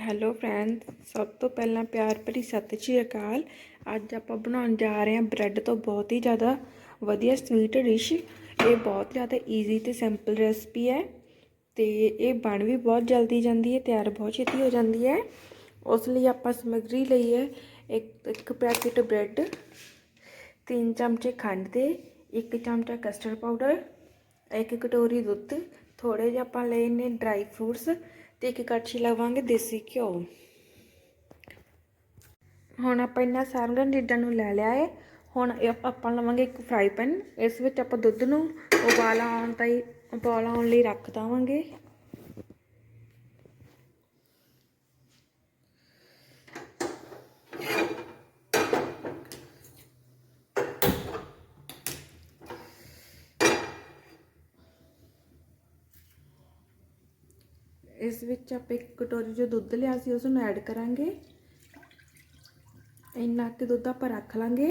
Hello friend ਸਭ ਤੋਂ ਪਹਿਲਾਂ ਪਿਆਰ ਭਰੀ ਸਤਿ ਸ਼੍ਰੀ ਅਕਾਲ। ਅੱਜ ਆਪਾਂ ਬਣਾਉਣ ਜਾ ਰਹੇ ਹਾਂ ਬ੍ਰੈਡ ਤੋਂ ਬਹੁਤ ਹੀ ਜ਼ਿਆਦਾ ਵਧੀਆ ਸਵੀਟ ਡਿਸ਼ ਇਹ ਬਹੁਤ ਜ਼ਿਆਦਾ ਈਜ਼ੀ ਤੇ ਸਿੰਪਲ ਰੈਸਪੀ ਹੈ ਤੇ ਇਹ ਬਣ ਵੀ ਬਹੁਤ ਜਲਦੀ ਜਾਂਦੀ ਹੈ, ਤਿਆਰ ਬਹੁਤ ਛੇਤੀ ਹੋ ਜਾਂਦੀ ਹੈ। ਉਸ ਲਈ ਆਪਾਂ ਸਮੱਗਰੀ ਲਈ ਹੈ ਇੱਕ ਇੱਕ ਪੈਕੇਟ ਬ੍ਰੈਡ ਤਿੰਨ ਚਮਚੇ ਖੰਡ ਦੇ, ਇੱਕ ਚਮਚਾ ਕਸਟਰਡ ਪਾਊਡਰ ਇੱਕ ਕਟੋਰੀ ਦੁੱਧ ਥੋੜੇ ਜਿਹਾ ਆਪਾਂ ਲਏ ਨੇ ਡਰਾਈ ਫਰੂਟਸ ਤੇ ਇੱਕ ਕੜਛੀ ਲਵਾਂਗੇ ਦੇਸੀ ਘਿਓ। ਹੁਣ ਆਪਾਂ ਇਹਨਾਂ ਸਾਰੀਆਂ ਚੀਜ਼ਾਂ ਨੂੰ ਲੈ ਲਿਆ ਹੈ ਹੁਣ ਆਪਾਂ ਲਵਾਂਗੇ ਇੱਕ ਫਰਾਈ ਪੈਨ ਇਸ ਵਿੱਚ ਆਪਾਂ ਦੁੱਧ ਨੂੰ ਉਬਾਲ ਆਉਣ ਤਾਈ ਉਬਾਲ ਆਉਣ ਲਈ ਰੱਖ ਦਵਾਂਗੇ। ਇਸ ਵਿੱਚ ਆਪਾਂ ਇੱਕ ਕਟੋਰੀ ਜੋ ਦੁੱਧ ਲਿਆ ਸੀ, ਉਸ ਨੂੰ ਐਡ ਕਰਾਂਗੇ। ਇੰਨਾ ਕਿ ਦੁੱਧ ਆਪਾਂ ਰੱਖ ਲਾਂਗੇ।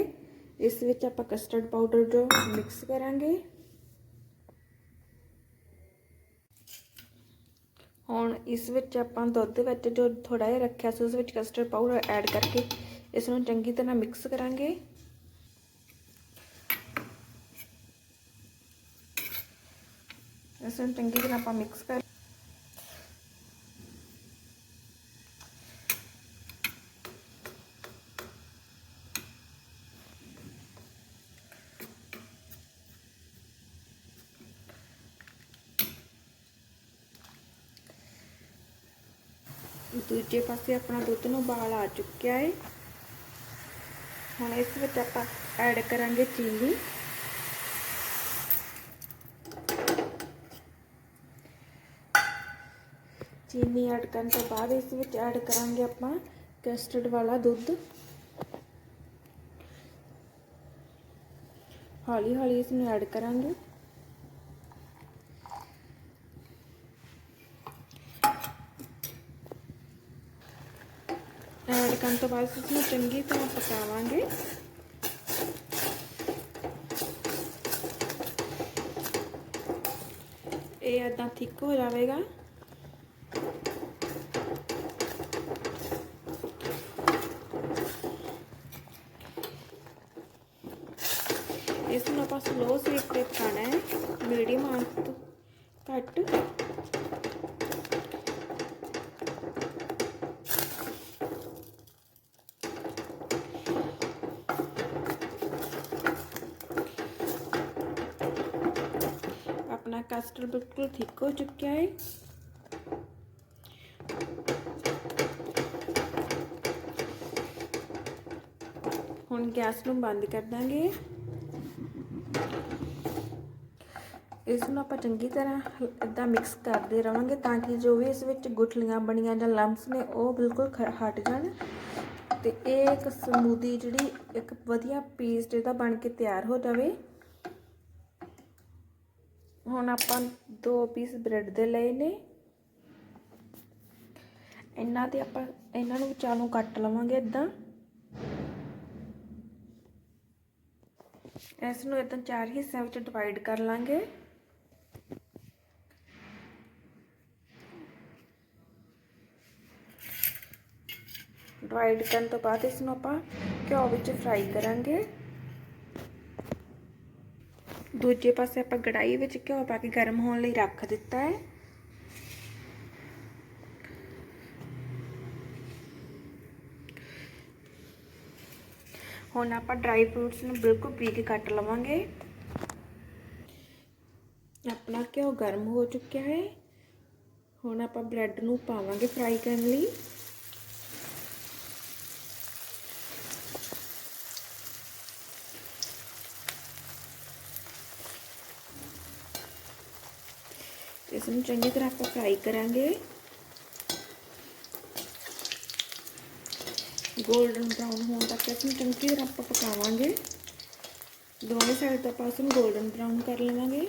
ਇਸ ਵਿੱਚ ਆਪਾਂ ਕਸਟਰਡ ਪਾਊਡਰ ਜੋ ਮਿਕਸ ਕਰਾਂਗੇ। ਹੁਣ ਇਸ ਵਿੱਚ ਆਪਾਂ ਦੁੱਧ ਵਿੱਚ ਜੋ ਥੋੜਾ ਜਿਹਾ ਰੱਖਿਆ ਸੀ, ਉਸ ਵਿੱਚ ਕਸਟਰਡ ਪਾਊਡਰ ਐਡ ਕਰਕੇ ਇਸ ਨੂੰ ਚੰਗੀ ਤਰ੍ਹਾਂ ਮਿਕਸ ਕਰਾਂਗੇ। ਇਸ ਨੂੰ ਚੰਗੀ ਤਰ੍ਹਾਂ ਆਪਾਂ ਮਿਕਸ ਕਰ ਦੂਜੇ ਪਾਸੇ ਆਪਣਾ ਦੁੱਧ ਨੂੰ ਉਬਾਲ ਆ ਚੁੱਕਿਆ ਹੈ ਹੁਣ ਇਸ ਵਿੱਚ ਆਪਾਂ ਐਡ ਕਰਾਂਗੇ ਚੀਨੀ। ਚੀਨੀ ਐਡ ਕਰਨ ਤੋਂ ਬਾਅਦ ਇਸ ਵਿੱਚ ਐਡ ਕਰਾਂਗੇ ਆਪਾਂ ਕਸਟਰਡ ਵਾਲਾ ਦੁੱਧ। ਹੌਲੀ ਹੌਲੀ ਇਸ ਨੂੰ ਐਡ ਕਰਾਂਗੇ। ਐਡ ਕਰਨ ਤੋਂ ਬਾਅਦ ਇਸ ਨੂੰ ਚੰਗੀ ਤਰ੍ਹਾਂ ਪਕਾਵਾਂਗੇ। ਇਹ ਇਦਾਂ ਥਿੱਕ ਹੋ ਜਾਵੇਗਾ। ਇਸ ਨੂੰ ਆਪਾਂ ਸਲੋ ਸੇਕ ਤੇ ਪਕਾਣਾ ਹੈ। ਮੀਡੀਅਮ ਆਂਚ ਤੋਂ ਘੱਟ। ਕਸਟਰਡ ਬਿਲਕੁਲ ਥਿਕ ਹੋ ਚੁੱਕਿਆ ਹੈ ਹੁਣ ਗੈਸ ਨੂੰ ਬੰਦ ਕਰ ਦਾਂਗੇ। ਇਸ ਨੂੰ ਆਪਾਂ ਚੰਗੀ ਤਰ੍ਹਾਂ ਇਦਾਂ ਮਿਕਸ ਕਰਦੇ ਰਵਾਂਗੇ ਤਾਂ ਕਿ ਜੋ ਵੀ ਇਸ ਵਿੱਚ ਗੁਠਲੀਆਂ ਬਣੀਆਂ ਜਾਂ ਲੰਪਸ ਨੇ ਉਹ ਬਿਲਕੁਲ ਹਟ ਜਾਣ। ਤੇ ਇਹ ਇੱਕ ਸਮੂਦੀ ਜਿਹੜੀ ਇੱਕ ਵਧੀਆ ਪੇਸਟ ਇਹਦਾ ਬਣ ਕੇ ਤਿਆਰ ਹੋ ਜਾਵੇ। ਹੁਣ ਆਪਾਂ ਦੋ ਪੀਸ ਬ੍ਰੈਡ ਦੇ ਲਏ ਨੇ। ਇਹਨਾਂ ਦੇ ਆਪਾਂ, ਇਹਨਾਂ ਨੂੰ ਵਿਚਾਲੋਂ ਕੱਟ ਲਵਾਂਗੇ ਇਦਾਂ ਇਸ ਨੂੰ ਇਦਾਂ ਚਾਰ ਹਿੱਸਿਆਂ ਵਿੱਚ ਡਿਵਾਈਡ ਕਰ ਲਾਂਗੇ। ਡਿਵਾਈਡ ਕਰਨ ਤੋਂ ਬਾਅਦ ਇਸ ਨੂੰ ਆਪਾਂ ਘਿਓ ਵਿੱਚ ਫਰਾਈ ਕਰਾਂਗੇ। ਦੂਜੇ ਪਾਸੇ ਆਪਾਂ ਕੜਾਈ ਵਿੱਚ ਘਿਓ ਪਾ ਕੇ ਗਰਮ ਹੋਣ ਲਈ ਰੱਖ ਦਿੱਤਾ ਹੈ। ਹੁਣ ਆਪਾਂ ਡਰਾਈ ਫਰੂਟਸ ਨੂੰ ਬਿਲਕੁਲ ਬਰੀਕ ਕੱਟ ਲਵਾਂਗੇ। ਆਪਣਾ ਘਿਓ ਗਰਮ ਹੋ ਚੁੱਕਿਆ ਹੈ। ਹੁਣ ਆਪਾਂ ਬ੍ਰੈਡ ਨੂੰ ਪਾਵਾਂਗੇ ਫਰਾਈ ਕਰਨ ਲਈ। ਇਸ ਨੂੰ ਚੰਗੀ ਤਰ੍ਹਾਂ ਆਪਾਂ ਫਰਾਈ ਕਰਾਂਗੇ। ਗੋਲਡਨ ਬ੍ਰਾਊਨ ਹੋਣ ਤੱਕ ਇਸ ਨੂੰ ਚੰਗੀ ਤਰ੍ਹਾਂ ਆਪਾਂ ਪਕਾਵਾਂਗੇ। ਦੋਵੇਂ ਸਾਈਡ ਤੋਂ ਆਪਾਂ ਇਸ ਨੂੰ 골ਡਨ ਬ੍ਰਾਊਨ ਕਰ ਲਵਾਂਗੇ।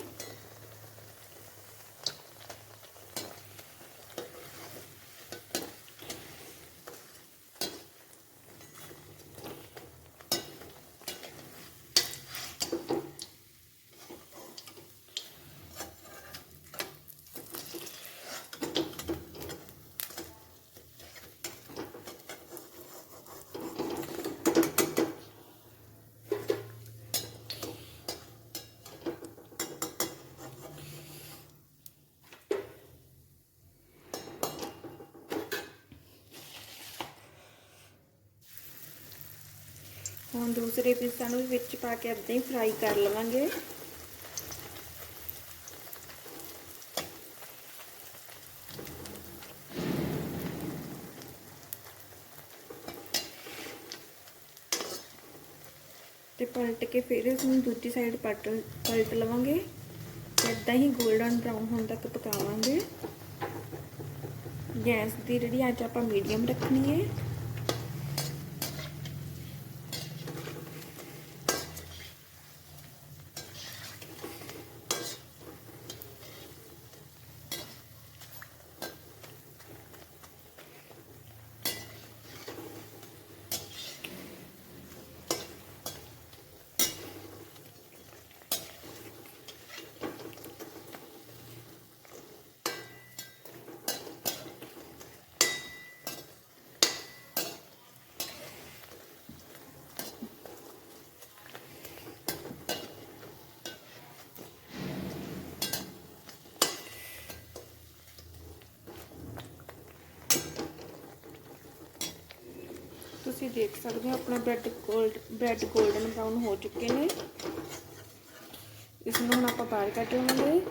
ਹੁਣ ਦੂਸਰੇ ਪੀਸਾਂ ਨੂੰ ਵੀ ਵਿੱਚ ਪਾ ਕੇ ਏਦਾਂ ਹੀ ਫਰਾਈ ਕਰ ਲਵਾਂਗੇ। ਤੇ ਪਲਟ ਕੇ ਫਿਰ ਇਸ ਨੂੰ ਦੂਜੀ ਸਾਈਡ ਪਲਟ ਪਲਟ ਲਵਾਂਗੇ ਤੇ ਇਦਾਂ ਹੀ 골ਡਨ ਬ੍ਰਾਊਨ ਹੋਣ ਤੱਕ ਪਕਾਵਾਂਗੇ। ਗੈਸ ਦੀ ਜਿਹੜੀ ਅੱਜ ਆਪਾਂ ਮੀਡੀਅਮ ਰੱਖਣੀ ਹੈ ਤੁਸੀਂ ਦੇਖ ਸਕਦੇ ਹੋ, ਆਪਣਾ bread gold bread golden brown ਹੋ ਚੁੱਕੇ ਨੇ। ਇਸ ਨੂੰ ਹੁਣ ਆਪਾਂ ਬਾਹਰ ਕੱਢ ਲਵਾਂਗੇ।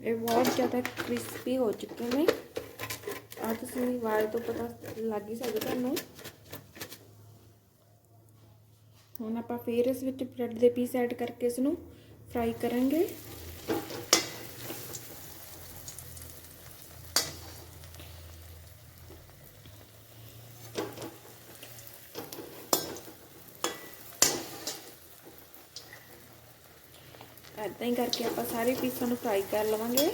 ਇਹ ਬਹੁਤ ਜ਼ਿਆਦਾ ਕ੍ਰਿਸਪੀ ਹੋ ਚੁੱਕੇ ਨੇ। ਆ ਤੁਸੀਂ ਵਾਰ ਤੋਂ ਪਤਾ ਲੱਗ ਹੀ ਸਕਦਾ ਤੁਹਾਨੂੰ। ਹੁਣ ਆਪਾਂ ਫੇਰ ਇਸ ਵਿੱਚ ਬ੍ਰੈਡ ਦੇ ਪੀਸ ਐਡ ਕਰਕੇ ਇਸ ਨੂੰ ਫਰਾਈ ਕਰਾਂਗੇ। ਐਦਾਂ ਹੀ ਕਰਕੇ ਆਪਾਂ ਸਾਰੇ ਪੀਸਾਂ ਨੂੰ ਫਰਾਈ ਕਰ ਲਵਾਂਗੇ।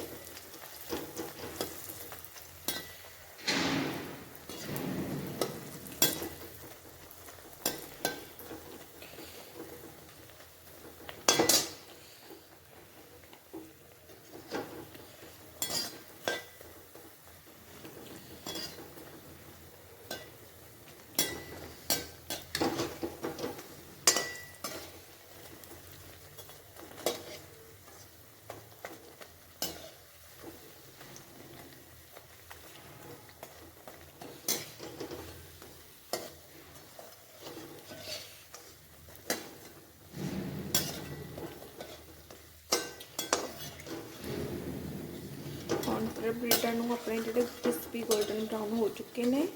ਹੁਣ ਫਿਰ ਨੂੰ ਆਪਣੇ ਜਿਹੜੇ ਕ੍ਰਿਸਪੀ 골ਡਨ ਬ੍ਰਾਊਨ ਹੋ ਚੁੱਕੇ ਨੇ,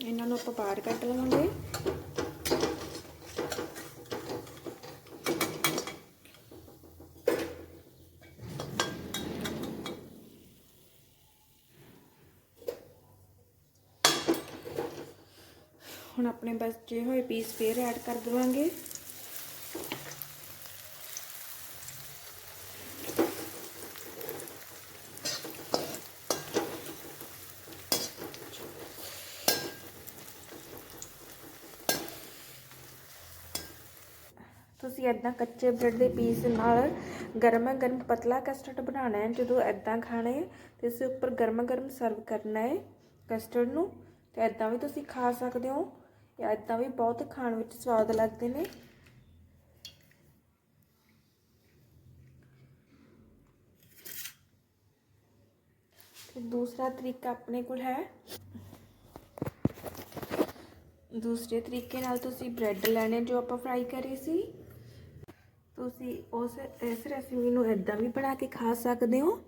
ਇਹਨਾਂ ਨੂੰ ਆਪਾਂ ਬਾਹਰ ਕੱਢ ਲਵਾਂਗੇ। ਹੁਣ ਆਪਣੇ ਬਚੇ ਹੋਏ ਪੀਸ ਫੇਰ ਐਡ ਕਰ ਦੇਵਾਂਗੇ। ਤੁਸੀਂ ਐਦਾਂ ਕੱਚੇ ਬ੍ਰੈਡ ਦੇ ਪੀਸ ਨਾਲ ਗਰਮਾ ਗਰਮ ਪਤਲਾ ਕਸਟਰਡ ਬਣਾਉਣਾ ਹੈ। ਜਦੋਂ ਐਦਾਂ ਖਾਣਾ ਹੈ, ਤੇ ਇਸ ਉੱਪਰ ਗਰਮਾ ਗਰਮ ਸਰਵ ਕਰਨਾ ਹੈ ਕਸਟਰਡ ਨੂੰ। ਤੇ ਐਦਾਂ ਵੀ ਤੁਸੀਂ ਖਾ ਸਕਦੇ ਹੋ। ਜਾਂ ਐਦਾਂ ਵੀ ਬਹੁਤ ਖਾਣ ਵਿੱਚ ਸਵਾਦ ਲੱਗਦੇ ਨੇ। ਤੇ ਦੂਸਰਾ ਤਰੀਕਾ ਆਪਣੇ ਕੋਲ ਹੈ। ਦੂਸਰੇ ਤਰੀਕੇ ਨਾਲ ਤੁਸੀਂ ਬ੍ਰੈਡ ਲੈਣੇ ਜੋ ਆਪਾਂ ਫਰਾਈ ਕਰੇ ਸੀ। ਤੁਸੀਂ ਉਸ, ਇਸ ਰੈਸਿਪੀ ਨੂੰ ਇਦਾਂ ਵੀ ਬਣਾ ਕੇ ਖਾ ਸਕਦੇ ਹੋ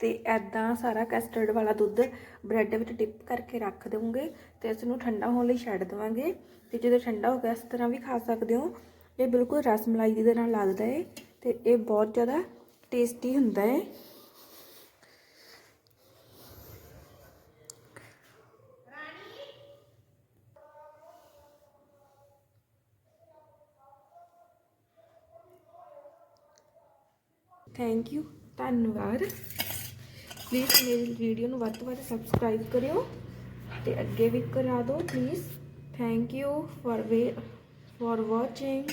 ਤੇ ਇਦਾਂ ਸਾਰਾ ਕਸਟਰਡ ਵਾਲਾ ਦੁੱਧ ਬ੍ਰੈਡ ਵਿੱਚ ਡਿਪ ਕਰਕੇ ਰੱਖ ਦੇਵਾਂਗੇ ਤੇ ਇਸ ਨੂੰ ਠੰਡਾ ਹੋਣ ਲਈ ਛੱਡ ਦੇਵਾਂਗੇ ਤੇ ਜਦੋਂ ਠੰਡਾ ਹੋ ਗਿਆ ਇਸ ਤਰ੍ਹਾਂ ਵੀ ਖਾ ਸਕਦੇ ਹੋ। ਇਹ ਬਿਲਕੁਲ ਰਸ ਮਲਾਈ ਦੀ ਤਰ੍ਹਾਂ ਲੱਗਦਾ ਹੈ ਤੇ ਇਹ ਬਹੁਤ ਜ਼ਿਆਦਾ ਟੇਸਟੀ ਹੁੰਦਾ ਹੈ ਥੈਂਕ ਯੂ ਧੰਨਵਾਦ। ਪਲੀਜ਼ ਮੇਰੀ ਵੀਡੀਓ ਨੂੰ ਵੱਧ ਤੋਂ ਵੱਧ ਸਬਸਕ੍ਰਾਈਬ ਕਰਿਓ ਤੇ ਅੱਗੇ ਵੀ ਕਰਾ ਦਿਓ please thank you for way for watching